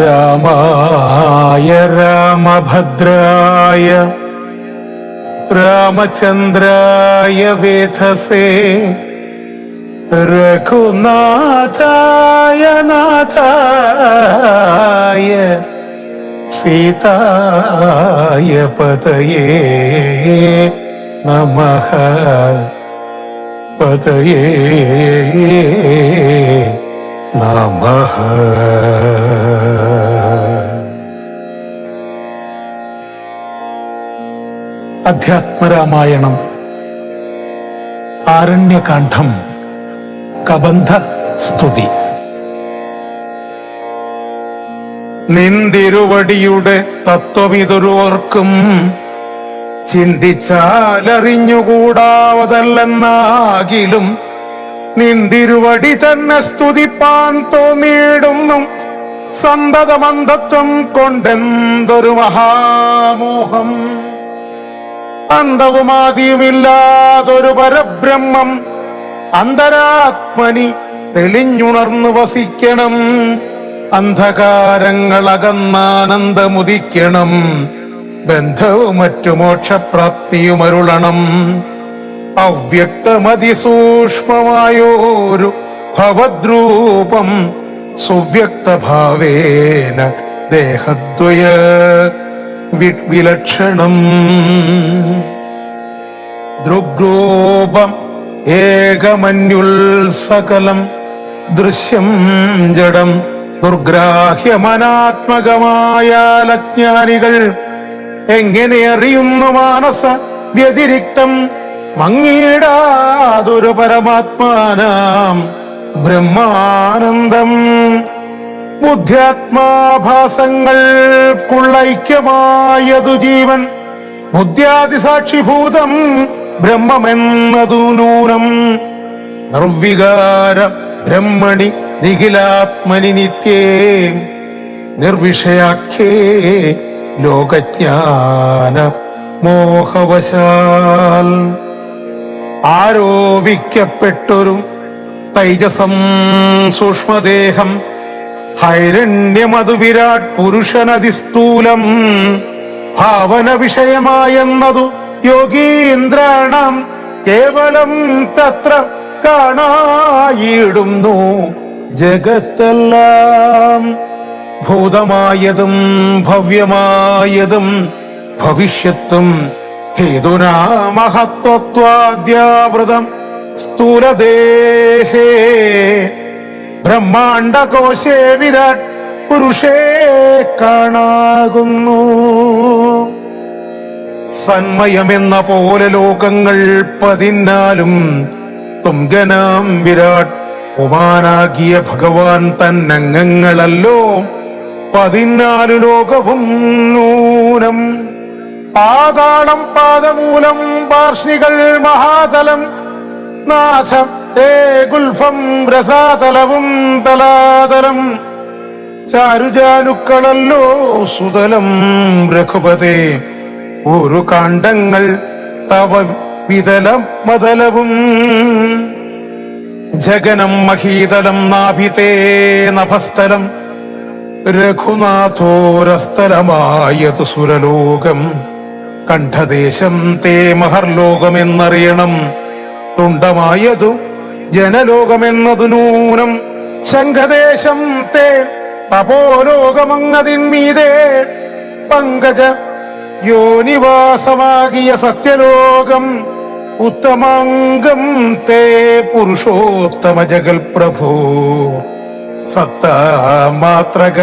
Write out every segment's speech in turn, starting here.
രാമായ രാമഭദ്രായ രാമചന്ദ്രായ വേധസേ രഘുനാഥായ നാഥായ സീതായ പതയേ നമ. പതയേ നമഃ. അധ്യാത്മരാമായണം. ആരണ്യകാന്ഡം. കബന്ധ സ്തുതി. നിന്തിരുവടിയുടെ തത്വമിതൊരുവർക്കും ചിന്തിച്ചാലറിഞ്ഞുകൂടാവതല്ലെന്നാകിലും നിന്തിരുവടി തന്നെ സ്തുതിപ്പാൻ തോന്നിയിടുന്നു. സന്തതമന്ധത്വം കൊണ്ടെന്തൊരു മഹാമോഹം. അന്തവുമാതിയുമില്ലാതൊരു പരബ്രഹ്മം. അന്തരാത്മനി തെളിഞ്ഞുണർന്നു വസിക്കണം. അന്ധകാരങ്ങൾ അകന്നാനന്ദമുദിക്കണം ബന്ധവും മറ്റു മോക്ഷപ്രാപ്തിയുമരുളണം. അവ്യക്തമതിസൂക്ഷ്മമായോരു ഭവദ്രൂപം സുവ്യക്തഭാവേന ദേഹദ്വയ വിലക്ഷണം. ദൃഗ്രൂപം ഏകമന്യുൽ സകലം ദൃശ്യം ജഡം ദുർഗ്രാഹ്യമനാത്മകമായാലജ്ഞാനികൾ എങ്ങനെ അറിയുന്നു മാനസ വ്യതിരിക്തം? മങ്ങിയിടാതൊരു പരമാത്മാനാം ബ്രഹ്മാനന്ദം. ബുദ്ധ്യാത്മാഭാസങ്ങൾക്കുള്ള ഐക്യമായതു ജീവൻ. ബുദ്ധ്യാതിസാക്ഷിഭൂതം ബ്രഹ്മമെന്നതു നൂനം. നിർവികാര ബ്രഹ്മണി നിഖിലാത്മനി നിത്യേ. നിർവിഷയാഖ്യേ ലോകജ്ഞാന മോഹവശാൽ ആരോപിക്കപ്പെട്ടൊരു തൈജസം സൂക്ഷ്മദേഹം ഹൈരണ്യമതു വിരാട് പുരുഷനതിസ്ഥൂലം ഭാവന വിഷയമായെന്നതു യോഗീന്ദ്രാണം കേവലം തത്ര കാണായിടുന്നു ജഗത്തെല്ലാം. ഭൂതമായതും ഭവ്യമായതും ഭവിഷ്യത്തും ഹേതുനാ മഹത്വത്വാദ്യാവൃതം സ്ഥൂലദേഹേ. ബ്രഹ്മാണ്ടകോശേ വിരാട് പുരുഷേ കാണാകുന്നു. സന്മയമെന്ന പോലെ ലോകങ്ങൾ പതിന്നാലും തുംഗനാം വിരാട് ഉമാനാകിയ ഭഗവാൻ തന്നങ്ങങ്ങളല്ലോ പതിനാലു ലോകവും നൂനം. പാതാളം പാദമൂലം പാർഷ്ണികൾ മഹാതലം. നാഥം ഏ ഗുൽഫം രസാതലവും തലാതലം. ചാരുജാനുക്കളല്ലോ സുതലം രഘുപതി. ഒരു കാണ്ഡങ്ങൾ തവ വിതലം മതലവും. ജഗനം മഹീതലം നാഭിതേ നഭസ്ഥലം. രഘുനാഥോരസ്ഥലമായതു സുരലോകം കണ്ഠദേശം തേ മഹർലോകമെന്നറിയണം. തുണ്ടമായതു ജനലോകമെന്നതു നൂനം. ശംഖദേശം തേ തപോലോകമങ്ങതിന്മീതേ പങ്കജ യോനിവാസമാകിയ സത്യലോകം. ഉത്തമാംഗം തേ പുരുഷോത്തമ ജഗൽ പ്രഭു സത്താമാത്രക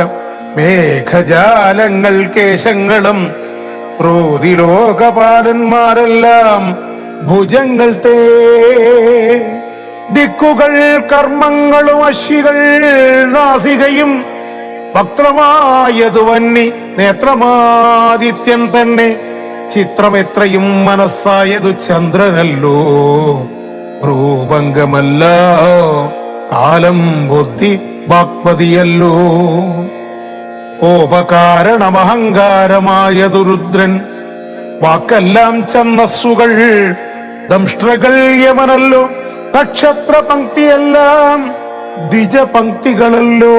മേഘജാലങ്ങൾ കേശങ്ങളും ക്രോധിലോകപാലന്മാരെല്ലാം ഭുജങ്ങൾ തേ ദിക്കുകൾ കർമ്മങ്ങളും അശികൾ നാസികയും വക്രമായതു വന്നി നേത്രമാദിത്യൻ തന്നെ. ചിത്രമെത്രയും മനസ്സായതു ചന്ദ്രനല്ലോ. രൂപംഗമല്ലോ. കാലം ബുദ്ധി വാക്പതിയല്ലോ. ഓപകാരണമഹങ്കാരമായതു ദുരുദ്രൻ വാക്കെല്ലാം ചന്ദസ്സുകൾ ദംഷ്ട്രകൾ യമനല്ലോ നക്ഷത്ര പങ്ക്തിയെല്ലാം ദ്വിജ പങ്ക്തികളല്ലോ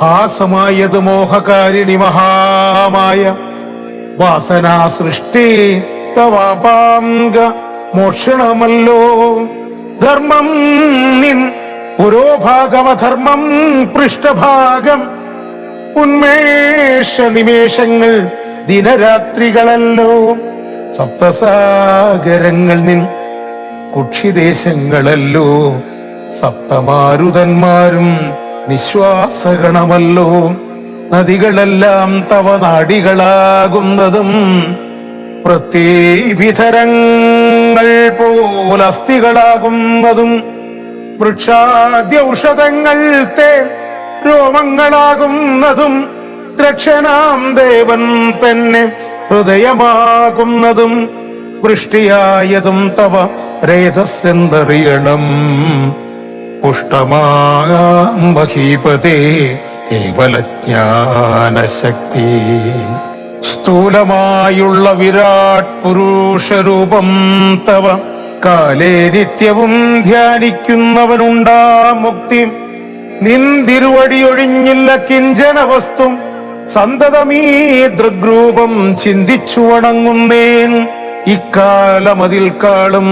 ഹാസമായത് മോഹകാരിണി മഹാമായ വാസനാ സൃഷ്ടി തവാപാംഗ മോഷണമല്ലോ ധർമ്മം നിൻ ഓരോ പുരോഭാഗമധർമ്മം പൃഷ്ഠഭാഗം ഉന്മേഷ നിമേഷങ്ങൾ ദിനരാത്രികളല്ലോ. സപ്തസാഗരങ്ങൾ നിൻ കുക്ഷിദേശങ്ങളല്ലോ. സപ്തമാരുതന്മാരും നിശ്വാസഗണമല്ലോ. നദികളെല്ലാം തവ നാടികളാകുന്നതും പ്രത്യേവിധരങ്ങൾ പോലസ്ഥികളാകുന്നതും വൃക്ഷാദ്യൗഷധങ്ങൾ തേ രോമങ്ങളാകുന്നതും ദ്രക്ഷനാം ദേവൻ തന്നെ ഹൃദയമാകുന്നതും വൃഷ്ടിയായതും തവ രേതസ്സെന്തറിയണം. പുഷ്ടമാം മഹീപതേ കേവലജ്ഞാനശക്തി. സ്ഥൂലമായുള്ള വിരാട് പുരുഷരൂപം തവ കാലേ നിത്യവും ധ്യാനിക്കുന്നവനുണ്ടാ മുക്തി. നിന്തിരുവടിയൊഴിഞ്ഞില്ല കിഞ്ചന വസ്തു സന്തതമീ ദൃഗ്രൂപം ചിന്തിച്ചു വണങ്ങുന്നേൻ ഇക്കാലമതിൽ കാളും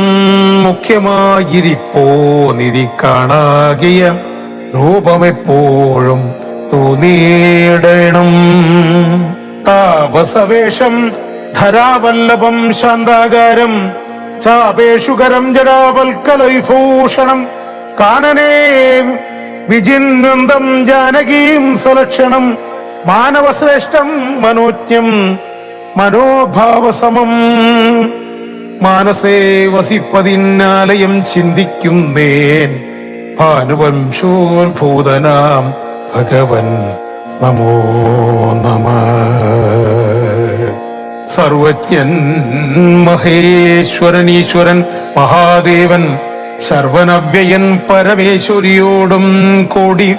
മുഖ്യമായിരിപ്പോ നിധി കാണാകിയ രൂപമെപ്പോഴും തോന്നിയിടണം. താപസവേഷം ധരാവല്ലഭം ശാന്താകാരം ചാപേഷുകരം ജടാവൽക്കലവിഭൂഷണം. കാനനേ വിജിന്വന്തം ജാനകീം സലക്ഷണം മാനവശ്രേഷ്ഠം മനോജ്ഞം മനോഭാവസമം. മാനസേ വസിപ്പതിന്നാലയം ചിന്തിക്കുന്നേൻ ഭാനുവംശോത്ഭൂതനാം ഭഗവൻ നമോ നമ. സർവജ്ഞൻ മഹേശ്വരൻ ഈശ്വരൻ മഹാദേവൻ ശർവനവ്യയൻ പരമേശ്വരിയോടും കൂടി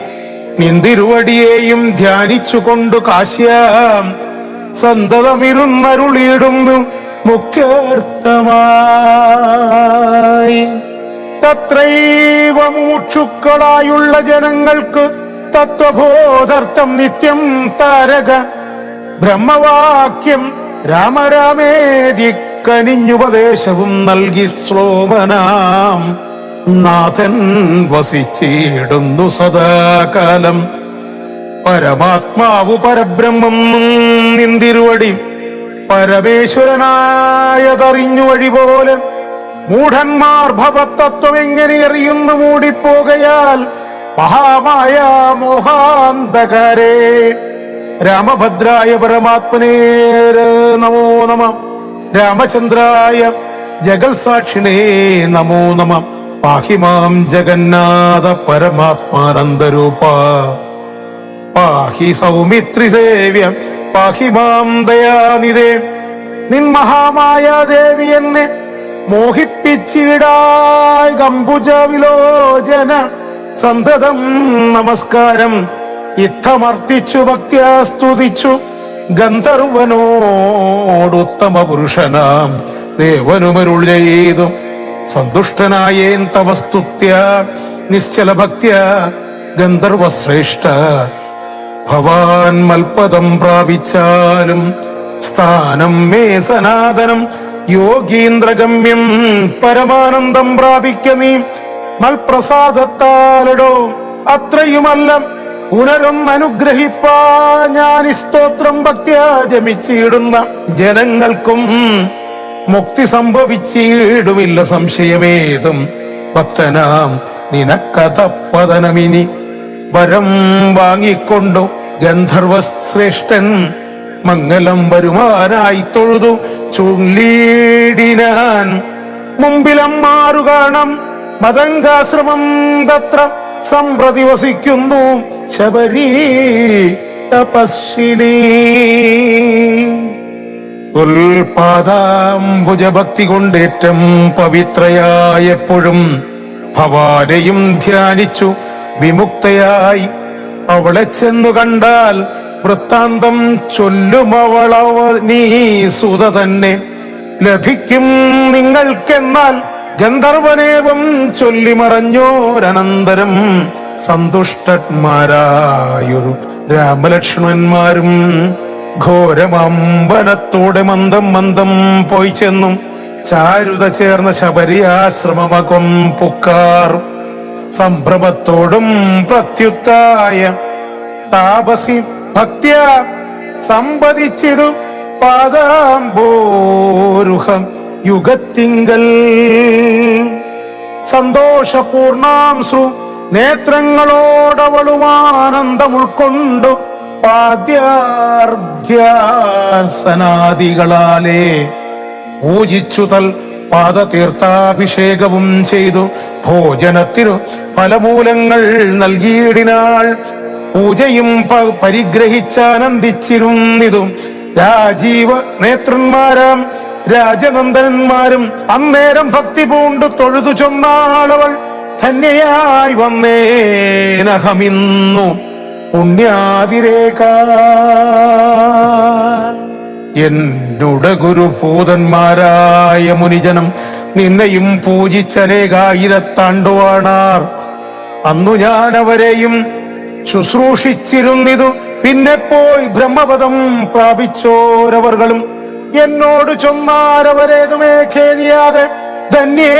നിന്തിരുവടിയെയും ധ്യാനിച്ചുകൊണ്ടു കാശ്യാം. സന്തതമിരുന്നരുളിയിടുന്നു മുഖ്യർത്ഥമായി തത്രൈവ മൂക്ഷുക്കളായുള്ള ജനങ്ങൾക്ക് തത്വബോധർത്ഥം നിത്യം താരക. ബ്രഹ്മവാക്യം രാമരാമേതി കനിഞ്ഞുപദേശവും നൽകി ശ്ലോമനാം നാഥൻ വസിച്ചിടുന്നു സദാകാലം. പരമാത്മാവു പരബ്രഹ്മം നിന്തിരുവടി. പരമേശ്വരനായതറിഞ്ഞു വഴി പോലെ മൂഢന്മാർ ഭവത്തത്വം എങ്ങനെ അറിയുന്നു മൂടിപ്പോകയാൽ? മഹാമായ മോഹാന്തകാരേ രാമഭദ്രായ പരമാത്മനേ നമോ നമ. രാമചന്ദ്രായ ജഗത്സാക്ഷിണേ നമോ നമ. പാഹിമാം ജഗന്നാഥ പരമാത്മാനന്ദരൂപ. പാഹി സൗമിത്രി സേവ്യ പാഹിമാം ദയാനിതേ നിൻ മഹാമായ ദേവി എന്നെ മോഹിപ്പിച്ചിടായ് ഗംബുജ വിലോചന. സന്തതം നമസ്കാരം ഇത്തമർത്തിച്ചു ഭക്ത്യാ സ്തുതിച്ചു. ഗന്ധർവനോടുത്തമ പുരുഷനാം ദേവനുമരുൾ ചെയ്തു സന്തുഷ്ടനായേൻ തവ സ്തുത്യ നിശ്ചല ഭക്ത്യ ഗന്ധർവശ്രേഷ്ഠ. ഭവാൻ മൽപദം പ്രാപിച്ചാലും സ്ഥാനം മേ സനാതനം യോഗീന്ദ്രഗമ്യം പരമാനന്ദം പ്രാപിക്ക നീ. മൽപ്രസാദത്താലടോ അത്രയുമല്ല ഉണരും അനുഗ്രഹിപ്പാ ഞാൻ സ്തോത്രം ഭക്തിയാ ജമിച്ചിടുന്ന ജനങ്ങൾക്കും മുക്തി സംഭവിച്ചിടുമില്ല സംശയമേതും. ഭക്തനാം നിനക്കഥപ്പതനമിനി വരം വാങ്ങിക്കൊണ്ടു ഗന്ധർവശ്രേഷ്ഠൻ മംഗലം വരുമാനായി തൊഴുതു. ചുള്ളീടിനാൻ മുമ്പിലം മാറുകാണം മതങ്കാശ്രമം തത്ര സമ്പ്രതി വസിക്കുന്നു. ശബരി തപസ്വിനി ഉൽപാദാംബുജഭക്തി കൊണ്ടേറ്റം പവിത്രയായെപ്പോഴും ഭവാനെയും ധ്യാനിച്ചു വിമുക്തയായി. അവളെ ചെന്നു കണ്ടാൽ വൃത്താന്തം ചൊല്ലുമവളവ നീ സുത തന്നെ. ലഭിക്കും നിങ്ങൾക്കെന്നാൽ ഗന്ധർവനേവം ചൊല്ലി മറഞ്ഞോരനന്തരം സന്തുഷ്ടന്മാരായൊരു രാമലക്ഷ്മണന്മാരും ഘോരമമ്പലത്തോടെ മന്ദം മന്ദം പോയി ചെന്നും ചാരുത ചേർന്ന ശബരിയാശ്രമമകം പുക്കാറും. സംഭ്രമത്തോടും പ്രത്യുത്തായ താപസി ഭക്തിയ സമ്പതിച്ചിതു പാദാംബോരുഹം യുഗത്തിങ്കൽ. സന്തോഷപൂർണാംസു നേത്രങ്ങളോടവളുമാനന്ദം ഉൾക്കൊണ്ടു പാദ്യാർഘ്യാസനാദികളാലേ പൂജിച്ചു തൽ പാദതീർത്ഥാഭിഷേകവും ചെയ്തു. ഭോജനത്തിനു ഫലമൂലങ്ങൾ നൽകിയിടിനാൾ പൂജയും പരിഗ്രഹിച്ചാനന്ദിച്ചിരുന്നിതും. രാജീവ നേത്രന്മാരാം രാജനന്ദനന്മാരും അന്നേരം ഭക്തി പൂണ്ടു തൊഴുതു ചൊന്നാളവൾ ധന്യയായി വന്നേനഹമിന്നു. പുണ്യാതിരേക. എന്നുട ഗുരുഭൂതന്മാരായ മുനിജനം നിന്നെയും പൂജിച്ചനേകായിരത്താണ്ടുവാണാർ അന്നു ഞാൻ അവരെയും ശുശ്രൂഷിച്ചിരുന്നിതു. പിന്നെ പോയി ബ്രഹ്മപദം പ്രാപിച്ചോരവർകളും. എന്നോട് ചൊന്നാരവരേതുമേ ഖേദിയാതെ ധന്യേ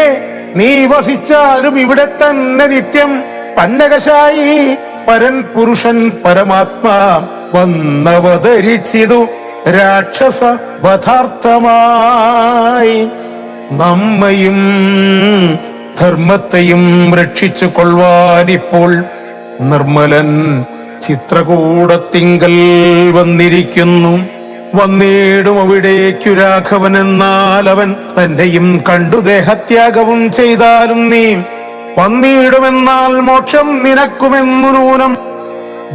നീ വസിച്ചാലും ഇവിടെ തന്നെ നിത്യം. പന്നകശായി പരൻ പുരുഷൻ പരമാത്മാ വന്നവതരിച്ചിതു രാക്ഷസ വധാർത്ഥമായി നമ്മയും ധർമ്മത്തെയും രക്ഷിച്ചു കൊള്ളുവാനിപ്പോൾ നിർമ്മലൻ ചിത്രകൂടത്തിങ്കൽ വന്നിരിക്കുന്നു. വന്നേടും അവിടേക്കു രാഘവൻ എന്നാൽ അവൻ തന്നെയും കണ്ടു ദേഹത്യാഗവും ചെയ്താലും നീ വന്നിടുമെന്നാൽ മോക്ഷം നിനക്കുമെന്നു നൂനം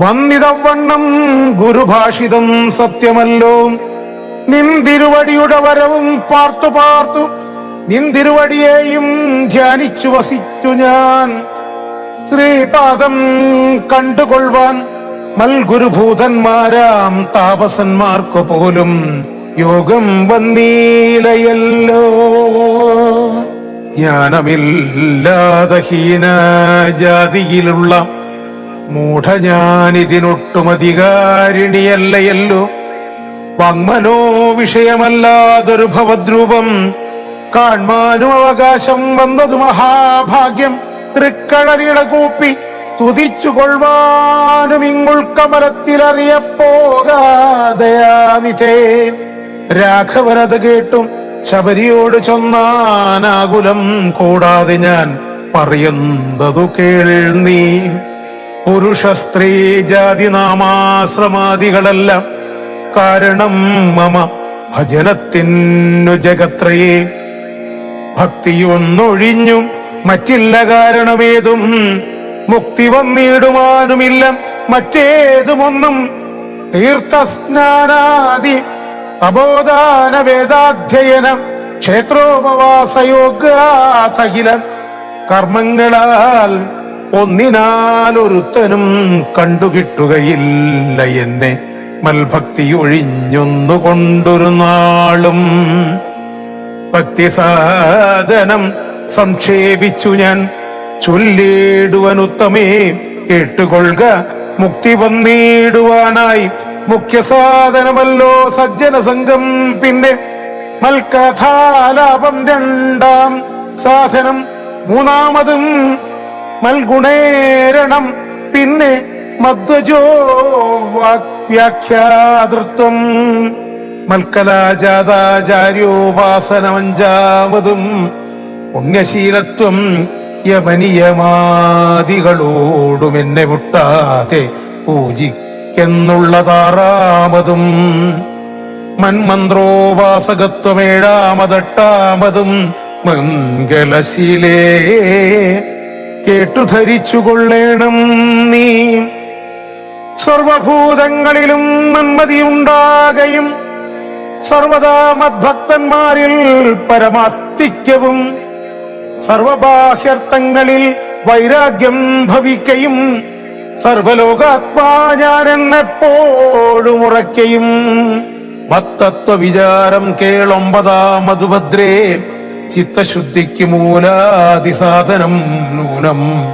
വന്നിതവണ്ണം ഗുരുഭാഷിതം സത്യമല്ലോ. നിന്തിരുവടിയുടെ വരവും പാർത്തു പാർത്തു നിന്തിരുവടിയെയും ധ്യാനിച്ചു വസിച്ചു ഞാൻ. ശ്രീപാദം കണ്ടുകൊള്ളുവാൻ മൽഗുരുഭൂതന്മാരാം താപസന്മാർക്കു പോലും യോഗം വന്നീലയല്ലോ. ജ്ഞാനമില്ലാത ഹീന ജാതിയിലുള്ള മൂഢ ഞാനിതിനൊട്ടും അധികാരിണിയല്ലയല്ലോ വാങ്മനോ വിഷയമല്ലാതൊരു ഭവദ്രൂപം കാൺമാനും അവകാശം വന്നതു മഹാഭാഗ്യം. തൃക്കടലിട കൂപ്പി സ്തുതിച്ചു കൊള്ളുവാനും ഇങ്ങുൾക്കമലത്തിലറിയപ്പോകാതയാനിതേ രാഘവനത് കേട്ടും ശബരിയോട് ചൊന്നാനാകുലം കൂടാതെ ഞാൻ പറയുന്നതു കേൾ നീ. പുരുഷ സ്ത്രീ ജാതി നാമാശ്രമാദികളെല്ലാം കാരണം മമ ഭജനത്തിനു ജഗത്രയേ. ഭക്തിയൊന്നൊഴിഞ്ഞും മറ്റില്ല കാരണമേതും മുക്തി വന്നിടുവാനുമില്ല മറ്റേതുമൊന്നും തീർത്ഥസ്നാനാദി അബോധാന വേദാധ്യയനം ക്ഷേത്രോപവാസയോഗ്യാതകില കർമ്മങ്ങളാൽ ഒന്നിനാൽ ഒരുത്തനും കണ്ടുകിട്ടുകയില്ല എന്നെ. മൽഭക്തി ഒഴിഞ്ഞൊന്നുകൊണ്ടൊരു നാളും. ഭക്തിസാധനം സംക്ഷേപിച്ചു ഞാൻ. ചൊല്ലിടുവനുത്തമേ കേട്ടുകൊള്ളുക മുക്തി വന്നിടുവാനായി മുഖ്യ സാധനമല്ലോ സജ്ജന സംഘം പിന്നെ മൽക്കഥാലാപം രണ്ടാം സാധനം. മൂന്നാമതും മൽഗുണേരണം. പിന്നെ മധ്വജോ വ്യാഖ്യാതൃത്വം മൽക്കലാജാതാചാര്യോപാസനമഞ്ചാമതും പുണ്യശീലത്വം യമനിയമാദികളോടുമെന്നെ മുട്ടാതെ മുട്ടാതെ പൂജിക്കെന്നുള്ളതാറാമതും മന്മന്ത്രോപാസകത്വമേഴാമതെട്ടാമതും മംഗലശീലേ കേട്ടു ധരിച്ചുകൊള്ളേണം നീ. സർവഭൂതങ്ങളിലും മന്മതിയുണ്ടാകയും സർവദാ മദ്ഭക്തന്മാരിൽ പരമാസ്തിക്യവും സർവബാഹ്യർത്ഥങ്ങളിൽ വൈരാഗ്യം ഭവിക്കയും സർവലോകാത്മാ ഞാൻ എന്നെപ്പോഴും ഉറയ്ക്കയും മത്തത്വ വിചാരം കേളൊമ്പതാം മധുഭദ്രേ ചിത്തശുദ്ധിക്ക് മൂലാതിസാധനം നൂനം.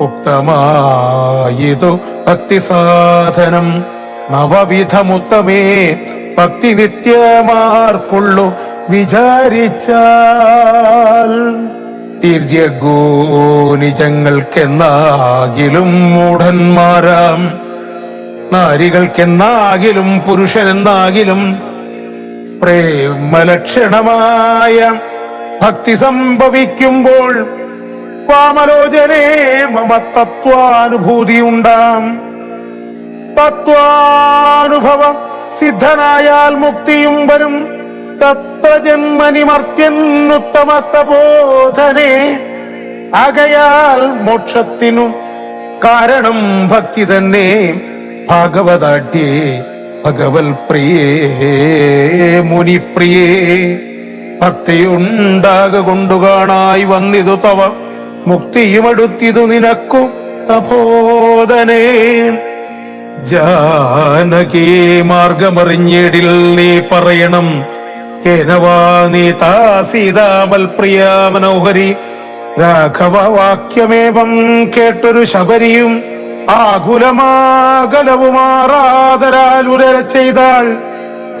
ഉക്തമായതു ഭക്തിസാധനം നവവിധമുത്തമേ ഭക്തി നിത്യമാർക്കുള്ളു വിചാരിച്ചാൽ. തീർച്ചഗോനിജങ്ങൾക്കെന്നാകിലും മൂഢന്മാരാം. നാരികൾക്കെന്നാകിലും പുരുഷനെന്നാകിലും പ്രേമലക്ഷണമായ ഭക്തി സംഭവിക്കുമ്പോൾ വാമലോചനേ മമ തത്വാനുഭവം സിദ്ധനായാൽ മുക്തിയും വരും തത്വജന്മനിമർത്യന്നുത്തമ തപോധനെ ആകയാൽ മോക്ഷത്തിനു കാരണം ഭക്തി തന്നെ ഭാഗവതാട്യേ ഭഗവൽ പ്രിയേ മുനിപ്രിയേ. ഭക്തിയുണ്ടാക കൊണ്ടു കാണായി വന്നിതു തവ മുക്തിയുമടുത്തിതു നിനക്കു തപോധനേ. ജാനകി മാർഗമറിഞ്ഞിടിൽ നീ പറയണം കേനവാ നീ താ സീതാമൽ പ്രിയ മനോഹരി രാഘവ വാക്യമേവം കേട്ടൊരു ശബരിയും ആകുലമാകലവുമാറാതരാൽ ഉരര ചെയ്താൾ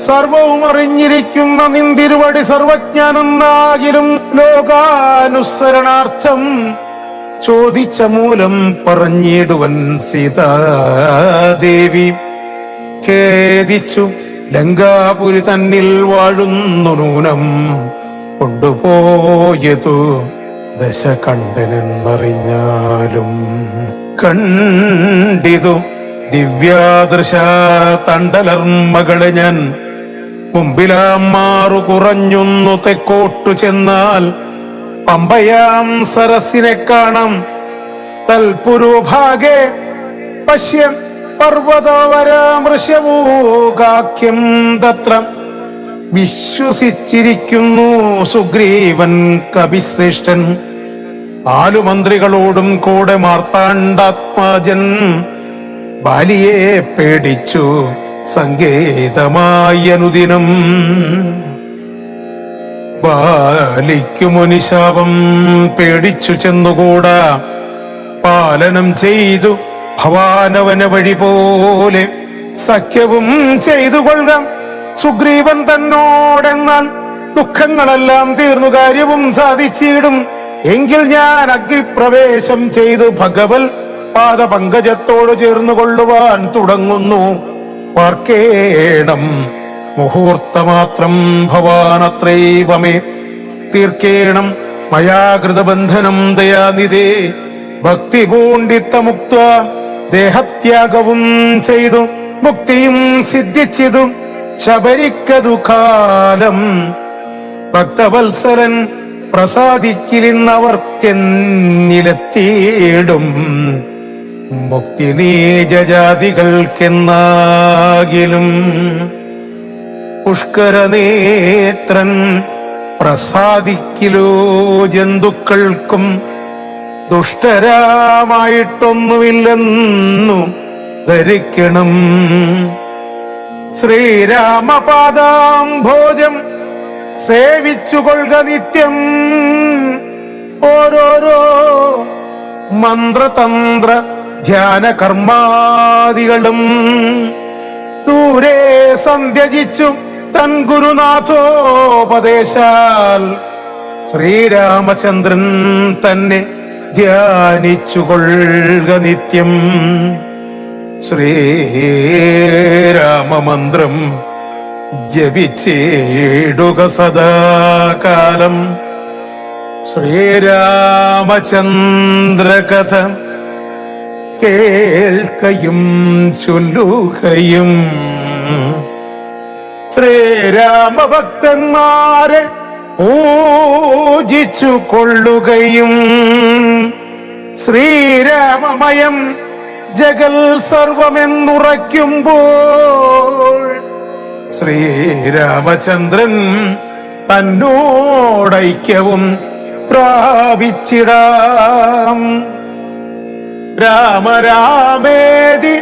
സർവവും അറിഞ്ഞിരിക്കുന്ന നിന്തിരുവടി സർവജ്ഞാനെന്നാകിലും ലോകാനുസരണാർത്ഥം ചോദിച്ച മൂലം പറഞ്ഞിടുവൻ സീതാദേവി ഖേദിച്ചു. ലങ്കാപുരി തന്നിൽ വാഴുന്നു നൂനം കൊണ്ടുപോയതു ദശ കണ്ടനെന്നറിഞ്ഞാലും കണ്ടിതു ദിവ്യാദൃശ തണ്ടലർമ്മകളെ ഞാൻ. മുമ്പിലാം മാറു കുറഞ്ഞൊന്നു തെക്കോട്ടു ചെന്നാൽ പമ്പയാം സരസിനെ കാണാം. തൽപുരോഭാഗെ പശ്യം പർവതവരാമൃശ്യമൂകാഖ്യം തത്ര. വിശ്വസിച്ചിരിക്കുന്നു സുഗ്രീവൻ കവിശ്രേഷ്ഠൻ. നാലു മന്ത്രികളോടും കൂടെ മാർത്താണ്ഡാത്മാജൻ. ബാലിയെ പേടിച്ചു സങ്കേതമായി അനുദിനം ബാലിക്കു മുനിശാപം പേടിച്ചു ചെന്നുകൂടാ. പാലനം ചെയ്തു ഭവാനവന വഴി പോലെ സഖ്യവും ചെയ്തു കൊള്ളുക. സുഗ്രീവൻ തന്നോടെന്നാൽ ദുഃഖങ്ങളെല്ലാം തീർന്നു കാര്യവും സാധിച്ചിടും. എങ്കിൽ ഞാൻ അഗ്നിപ്രവേശം ചെയ്തു ഭഗവൽ പാദപങ്കജത്തോട് ചേർന്നു കൊള്ളുവാൻ തുടങ്ങുന്നു. പാർക്കേണം. മുഹൂർത്തമാത്രം ഭവാനത്രൈവമേ. തീർക്കേണം. മയാകൃതബന്ധനം ദയാനിതേ ഭക്തി പൂണ്ടിത്തമുക്ത ദേഹത്യാഗവും ചെയ്തു മുക്തിയും സിദ്ധിച്ചതും ശബരിക്കതു കാലം. ഭക്തവത്സരൻ പ്രസാദിക്കിലിന്നവർക്കെന്നിലെത്തിയിടും. മുക്തി നീജജാതികൾക്കെന്നാകിലും പുഷ്കരനേത്രൻ പ്രസാദിക്കിലോ ജന്തുക്കൾക്കും ദുഷ്ടരാമായിട്ടൊന്നുമില്ലെന്നു ധരിക്കണം. ശ്രീരാമപാദാംഭോജം സേവിച്ചുകൊള്ളുക നിത്യം. ഓരോരോ മന്ത്രതന്ത്ര ധ്യാന കർമാദികളും ദൂരെ സന്ധ്യജിച്ചു തൻ ഗുരുനാഥോപദേശാൽ ശ്രീരാമചന്ദ്രൻ തന്നെ ധ്യാനിച്ചുകൊള്ളുക നിത്യം. ശ്രീരാമമന്ത്രം ജപിച്ചേടുക സദാകാലം. ശ്രീരാമചന്ദ്രകഥ കേൾക്കയും ചൊല്ലുകയും. ശ്രീരാമഭക്തന്മാരെ പൂജിച്ചു കൊള്ളുകയും ശ്രീരാമമയം ജഗൽ സർവമെന്നുറയ്ക്കുമ്പോൾ ശ്രീരാമചന്ദ്രൻ തന്നോടൈക്യവും പ്രാപിച്ചിടാം. രാമരാമേതി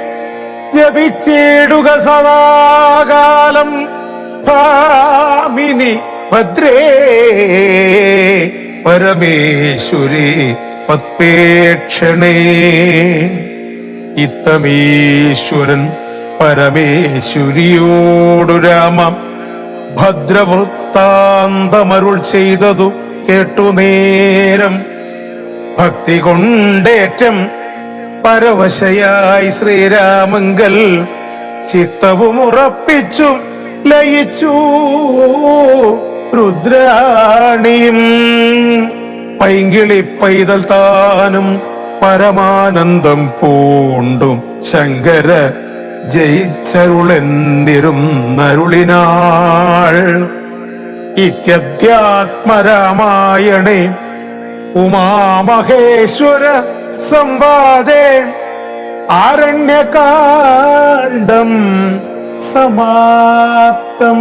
ജപിച്ചിടുക സദാകാലം. ഭാമിനി ഭദ്രേ പരമേശ്വരി പത്പേക്ഷണേ. ഇത്തമീശ്വരൻ പരമേശ്വരിയോടു രാമം ഭദ്രവൃത്താന്തമരുൾ ചെയ്തതു കേട്ടു നേരം. ഭക്തി കൊണ്ടേറ്റം പരവശയായി ശ്രീരാമങ്കൽ ചിത്തവും ഉറപ്പിച്ചു ലയിച്ചു രുദ്രാണിയും. പൈങ്കിളി പൈതൽ താനും പരമാനന്ദം പൂണ്ടും ശങ്കര ജയിച്ചരുളെന്നിരുന്നരുളിനാൾ. ഇത്യധ്യാത്മരാമായണേ ഉമാമഹേശ്വര സംവാദേ ആരണ്യകാണ്ഡം സമാപ്തം.